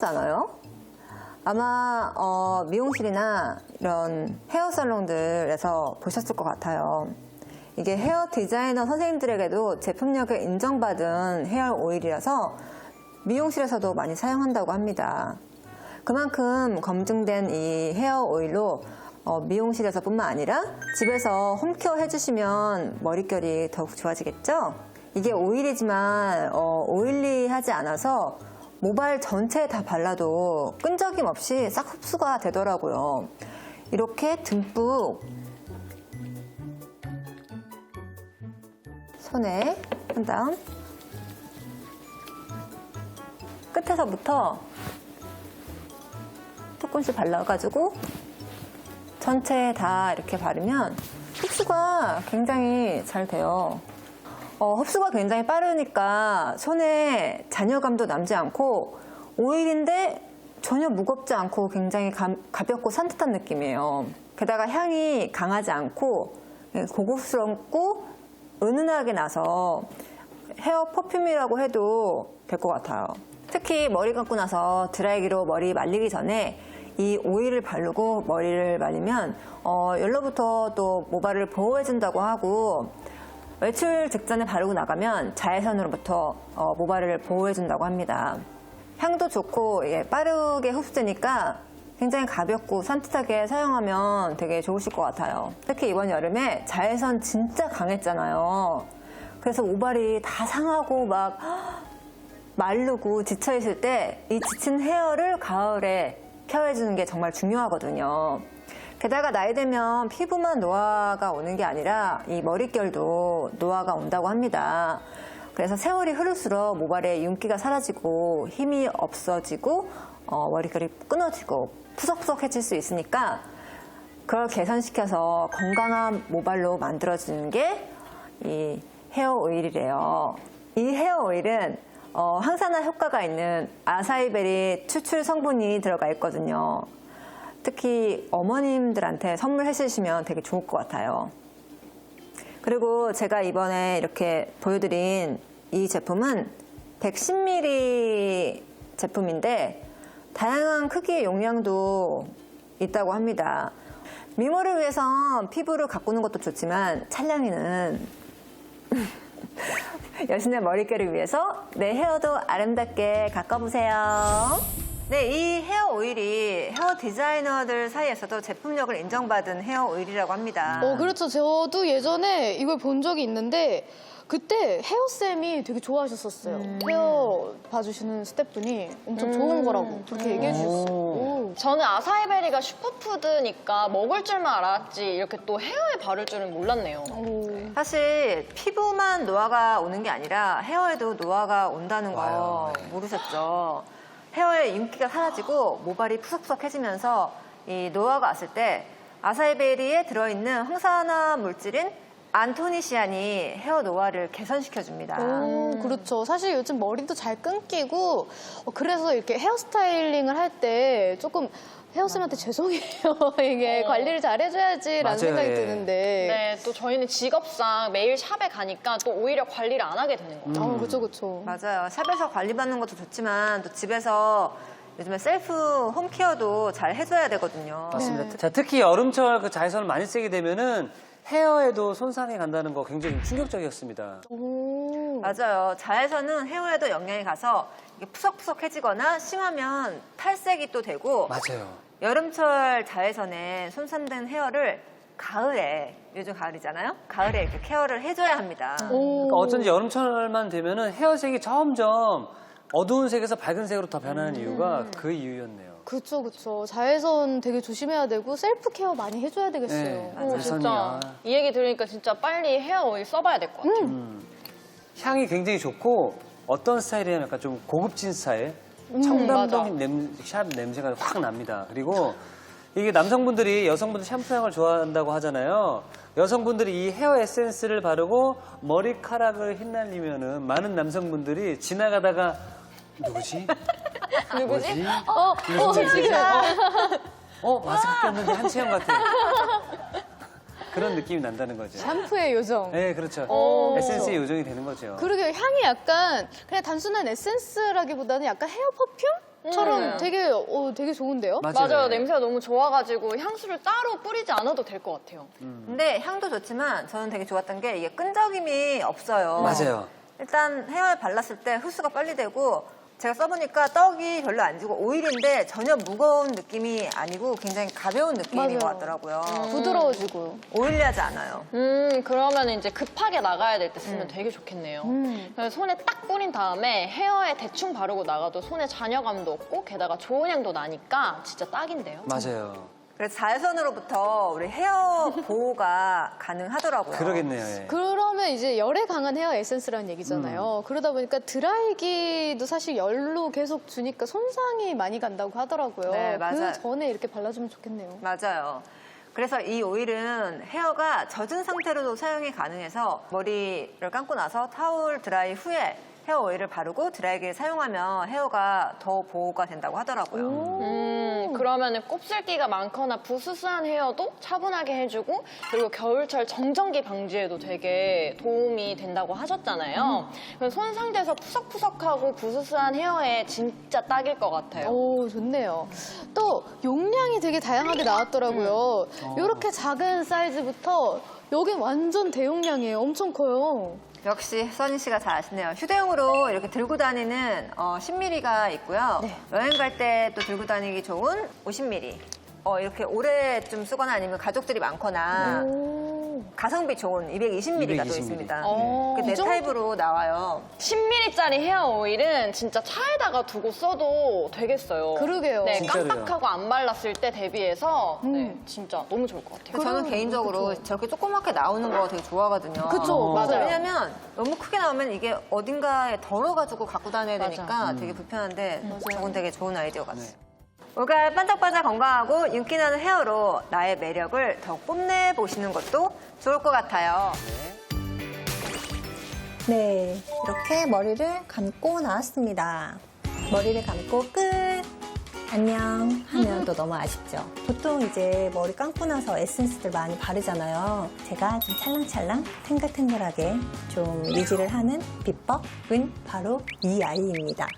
잖아요. 아마 어, 미용실이나 이런 헤어 살롱들에서 보셨을 것 같아요. 이게 헤어 디자이너 선생님들에게도 제품력을 인정받은 헤어 오일이라서 미용실에서도 많이 사용한다고 합니다. 그만큼 검증된 이 헤어 오일로 어, 미용실에서 뿐만 아니라 집에서 홈케어 해주시면 머릿결이 더욱 좋아지겠죠? 이게 오일이지만 어, 오일리하지 않아서 모발 전체에 다 발라도 끈적임 없이 싹 흡수가 되더라고요. 이렇게 듬뿍 손에 한 다음 끝에서부터 조금씩 발라가지고 전체에 다 이렇게 바르면 흡수가 굉장히 잘 돼요. 어, 흡수가 굉장히 빠르니까 손에 잔여감도 남지 않고 오일인데 전혀 무겁지 않고 굉장히 감- 가볍고 산뜻한 느낌이에요. 게다가 향이 강하지 않고 예, 고급스럽고 은은하게 나서 헤어 퍼퓸이라고 해도 될 것 같아요. 특히 머리 감고 나서 드라이기로 머리 말리기 전에 이 오일을 바르고 머리를 말리면 어, 열로부터 또 모발을 보호해준다고 하고 외출 직전에 바르고 나가면 자외선으로부터 어, 모발을 보호해준다고 합니다. 향도 좋고 예, 빠르게 흡수되니까 굉장히 가볍고 산뜻하게 사용하면 되게 좋으실 것 같아요. 특히 이번 여름에 자외선 진짜 강했잖아요. 그래서 모발이 다 상하고 막 마르고 지쳐 있을 때 이 지친 헤어를 가을에 케어해주는 게 정말 중요하거든요. 게다가 나이 들면 피부만 노화가 오는 게 아니라 이 머릿결도 노화가 온다고 합니다. 그래서 세월이 흐를수록 모발에 윤기가 사라지고 힘이 없어지고 어, 머릿결이 끊어지고 푸석푸석해질 수 있으니까 그걸 개선시켜서 건강한 모발로 만들어주는 게 이 헤어 오일이래요. 이 헤어 오일은 어, 항산화 효과가 있는 아사이베리 추출 성분이 들어가 있거든요. 특히 어머님들한테 선물해 주시면 되게 좋을 것 같아요. 그리고 제가 이번에 이렇게 보여드린 이 제품은 110ml 제품인데 다양한 크기의 용량도 있다고 합니다. 미모를 위해서 피부를 가꾸는 것도 좋지만 찰량이는 여신의 머릿결을 위해서 내 헤어도 아름답게 가꿔보세요. 네, 이 헤어 오일이 헤어 디자이너들 사이에서도 제품력을 인정받은 헤어 오일이라고 합니다. 어, 그렇죠. 저도 예전에 이걸 본 적이 있는데 그때 헤어쌤이 되게 좋아하셨었어요. 음. 헤어 봐주시는 스태프분이 엄청 좋은 거라고 그렇게 얘기해 주셨어요. 오. 저는 아사이베리가 슈퍼푸드니까 먹을 줄만 알았지 이렇게 또 헤어에 바를 줄은 몰랐네요. 오. 사실 피부만 노화가 오는 게 아니라 헤어에도 노화가 온다는 거 와요. 모르셨죠? 헤어에 윤기가 사라지고 모발이 푸석푸석해지면서 이 노화가 왔을 때 아사이베리에 들어있는 항산화 물질인 안토니시안이 헤어 노화를 개선시켜 줍니다. 오, 그렇죠. 사실 요즘 머리도 잘 끊기고 어, 그래서 이렇게 헤어스타일링을 할 때 조금 헤어쌤한테 죄송해요. 이게 어. 관리를 잘 해줘야지라는 맞아요, 생각이 예. 드는데. 네, 또 저희는 직업상 매일 샵에 가니까 또 오히려 관리를 안 하게 되는 거예요. 아, 그렇죠, 그렇죠. 맞아요. 샵에서 관리받는 것도 좋지만 또 집에서 요즘에 셀프 홈케어도 잘 해줘야 되거든요. 맞습니다. 자, 특히 여름철 그 자외선을 많이 쐬게 되면은 헤어에도 손상이 간다는 거 굉장히 좀 충격적이었습니다. 오. 맞아요. 자외선은 헤어에도 영향이 가서 이게 푸석푸석해지거나 심하면 탈색이 또 되고 맞아요. 여름철 자외선에 손상된 헤어를 가을에 요즘 가을이잖아요. 가을에 이렇게 케어를 해줘야 합니다. 오. 그러니까 어쩐지 여름철만 되면은 헤어색이 점점 어두운 색에서 밝은 색으로 더 변하는 이유가 그 이유였네요. 그렇죠, 그렇죠. 자외선 되게 조심해야 되고 셀프 케어 많이 해줘야 되겠어요. 네. 어, 자외선이야. 진짜 이 얘기 들으니까 진짜 빨리 헤어 오일 써봐야 될 것 같아요. 음. 향이 굉장히 좋고 어떤 스타일이냐면 약간 좀 고급진 스타일, 청담적인 냄, 샵 냄새가 확 납니다. 그리고 이게 남성분들이 여성분들 샴푸 향을 좋아한다고 하잖아요. 여성분들이 이 헤어 에센스를 바르고 머리카락을 휘날리면은 많은 남성분들이 지나가다가 누구지? 누구지? 어, 어, 지금 어 마스크 꼈는데 한채영 같아. 그런 느낌이 난다는 거죠. 샴푸의 요정. 네, 그렇죠. 어. 에센스의 요정이 되는 거죠. 그러게 향이 약간 그냥 단순한 에센스라기보다는 약간 헤어 퍼퓸? 음. 되게 어, 되게 좋은데요? 맞아요. 냄새가 너무 좋아가지고 향수를 따로 뿌리지 않아도 될 것 같아요. 근데 향도 좋지만 저는 되게 좋았던 게 이게 끈적임이 없어요. 맞아요. 일단 헤어에 발랐을 때 흡수가 빨리 되고 제가 써보니까 떡이 별로 안 지고 오일인데 전혀 무거운 느낌이 아니고 굉장히 가벼운 느낌인 맞아요. 것 같더라고요. 부드러워지고요. 오일리하지 않아요. 음, 그러면 이제 급하게 나가야 될 때 쓰면 되게 좋겠네요. 음. 그래서 손에 딱 뿌린 다음에 헤어에 대충 바르고 나가도 손에 잔여감도 없고 게다가 좋은 향도 나니까 진짜 딱인데요. 맞아요. 그래서 자외선으로부터 우리 헤어 보호가 가능하더라고요. 그러겠네요. 예. 그러면 이제 열에 강한 헤어 에센스라는 얘기잖아요. 그러다 보니까 드라이기도 사실 열로 계속 주니까 손상이 많이 간다고 하더라고요. 네, 맞아요. 그 전에 이렇게 발라주면 좋겠네요. 맞아요. 그래서 이 오일은 헤어가 젖은 상태로도 사용이 가능해서 머리를 감고 나서 타올 드라이 후에 헤어 오일을 바르고 드라이기를 사용하면 헤어가 더 보호가 된다고 하더라고요. 음, 그러면은 곱슬기가 많거나 부스스한 헤어도 차분하게 해주고 그리고 겨울철 정전기 방지에도 되게 도움이 된다고 하셨잖아요. 그래서 손 상태에서 푸석푸석하고 부스스한 헤어에 진짜 딱일 것 같아요. 오, 좋네요. 또 용량이 되게 다양하게 나왔더라고요. 이렇게 작은 사이즈부터 여긴 완전 대용량이에요. 엄청 커요. 역시 써니 씨가 잘 아시네요. 휴대용으로 이렇게 들고 다니는 어, 10mm가 있고요. 네. 여행 갈 때 또 들고 다니기 좋은 50mm. 어, 이렇게 오래 좀 쓰거나 아니면 가족들이 많거나 오. 가성비 좋은 220mm가 또 220mm. 있습니다. 어, 그 네 이 정도? 타입으로 나와요. 10ml짜리 헤어 오일은 진짜 차에다가 두고 써도 되겠어요. 그러게요. 네, 진짜로요. 깜빡하고 안 발랐을 때 대비해서 네, 음. 진짜 너무 좋을 것 같아요. 저는 개인적으로 그쵸. 저렇게 조그맣게 나오는 거 되게 좋아하거든요. 그쵸, 어. 맞아요. 왜냐면 너무 크게 나오면 이게 어딘가에 덜어가지고 갖고 다녀야. 되니까 되게 불편한데 맞아요. 저건 되게 좋은 아이디어 같아요. 네. 올가을 반짝반짝 건강하고 윤기나는 헤어로 나의 매력을 더 뽐내보시는 것도 좋을 것 같아요. 네, 이렇게 머리를 감고 나왔습니다. 머리를 감고 끝! 안녕 하면 또 너무 아쉽죠. 보통 이제 머리 감고 나서 에센스들 많이 바르잖아요. 제가 좀 찰랑찰랑 탱글탱글하게 좀 유지를 하는 비법은 바로 이 아이입니다.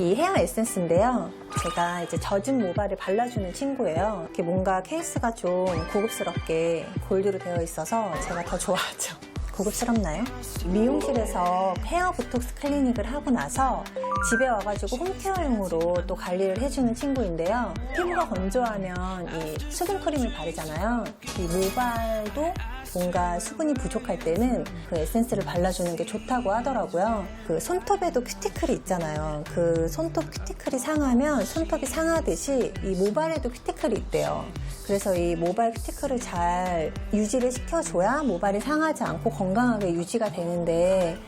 이 헤어 에센스인데요. 제가 이제 젖은 모발을 발라주는 친구예요. 이렇게 뭔가 케이스가 좀 고급스럽게 골드로 되어 있어서 제가 더 좋아하죠. 고급스럽나요? 미용실에서 헤어 보톡스 클리닉을 하고 나서 집에 와가지고 홈케어용으로 또 관리를 해주는 친구인데요. 피부가 건조하면 이 수분 크림을 바르잖아요. 이 모발도 뭔가 수분이 부족할 때는 그 에센스를 발라주는 게 좋다고 하더라고요. 그 손톱에도 큐티클이 있잖아요. 그 손톱 큐티클이 상하면 손톱이 상하듯이 이 모발에도 큐티클이 있대요. 그래서 이 모발 큐티클을 잘 유지를 시켜줘야 모발이 상하지 않고 건강하게 유지가 되는데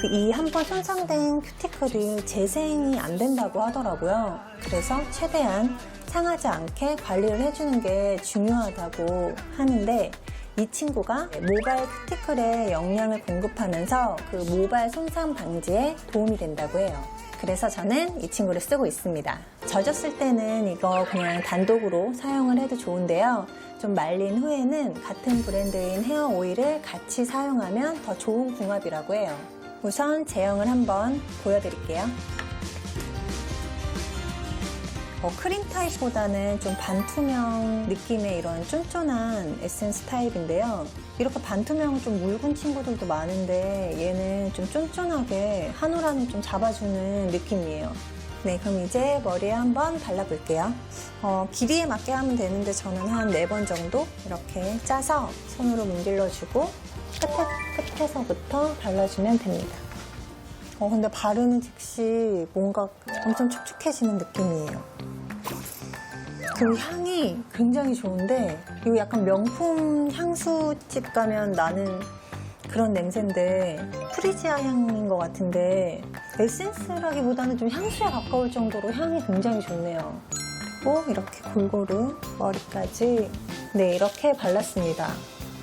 그 이 한 번 손상된 큐티클이 재생이 안 된다고 하더라고요. 그래서 최대한 상하지 않게 관리를 해주는 게 중요하다고 하는데 이 친구가 모발 큐티클에 영양을 공급하면서 그 모발 손상 방지에 도움이 된다고 해요. 그래서 저는 이 친구를 쓰고 있습니다. 젖었을 때는 이거 그냥 단독으로 사용을 해도 좋은데요. 좀 말린 후에는 같은 브랜드인 헤어 오일을 같이 사용하면 더 좋은 궁합이라고 해요. 우선 제형을 한번 보여드릴게요. 어, 크림 타입보다는 좀 반투명 느낌의 이런 쫀쫀한 에센스 타입인데요. 이렇게 반투명은 좀 묽은 친구들도 많은데 얘는 좀 쫀쫀하게 한올한올 좀 잡아주는 느낌이에요. 네, 그럼 이제 머리에 한번 발라볼게요. 어, 길이에 맞게 하면 되는데 저는 한 네 번 정도 이렇게 짜서 손으로 문질러주고 끝에, 끝에서부터 발라주면 됩니다. 어, 근데 바르는 즉시 뭔가 엄청 촉촉해지는 느낌이에요. 그리고 향이 굉장히 좋은데 이거 약간 명품 향수집 가면 나는 그런 냄새인데 프리지아 향인 것 같은데 에센스라기보다는 좀 향수에 가까울 정도로 향이 굉장히 좋네요. 꼭 이렇게 골고루 머리까지 네 이렇게 발랐습니다.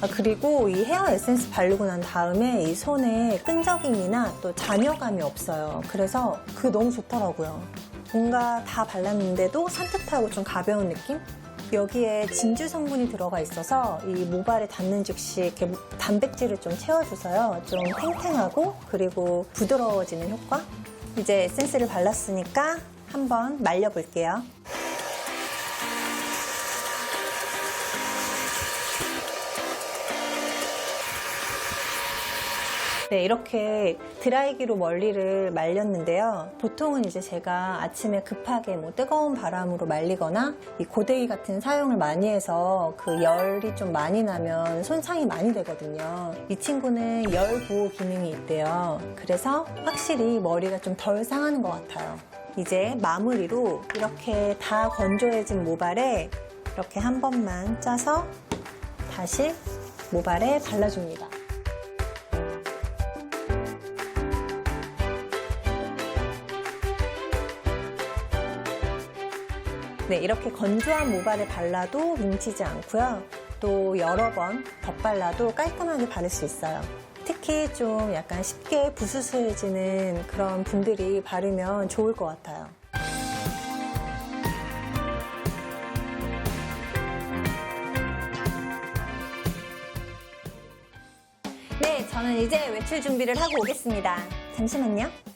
아, 그리고 이 헤어 에센스 바르고 난 다음에 이 손에 끈적임이나 또 잔여감이 없어요. 그래서 그게 너무 좋더라고요. 뭔가 다 발랐는데도 산뜻하고 좀 가벼운 느낌? 여기에 진주 성분이 들어가 있어서 이 모발에 닿는 즉시 이렇게 단백질을 좀 채워줘서요. 좀 탱탱하고 그리고 부드러워지는 효과? 이제 에센스를 발랐으니까 한번 말려볼게요. 네, 이렇게 드라이기로 멀리를 말렸는데요. 보통은 이제 제가 아침에 급하게 뭐 뜨거운 바람으로 말리거나 이 고데기 같은 사용을 많이 해서 그 열이 좀 많이 나면 손상이 많이 되거든요. 이 친구는 열 보호 기능이 있대요. 그래서 확실히 머리가 좀 덜 상하는 것 같아요. 이제 마무리로 이렇게 다 건조해진 모발에 이렇게 한 번만 짜서 다시 모발에 발라줍니다. 네, 이렇게 건조한 모발에 발라도 뭉치지 않고요. 또 여러 번 덧발라도 깔끔하게 바를 수 있어요. 특히 좀 약간 쉽게 부스스해지는 그런 분들이 바르면 좋을 것 같아요. 네, 저는 이제 외출 준비를 하고 오겠습니다. 잠시만요.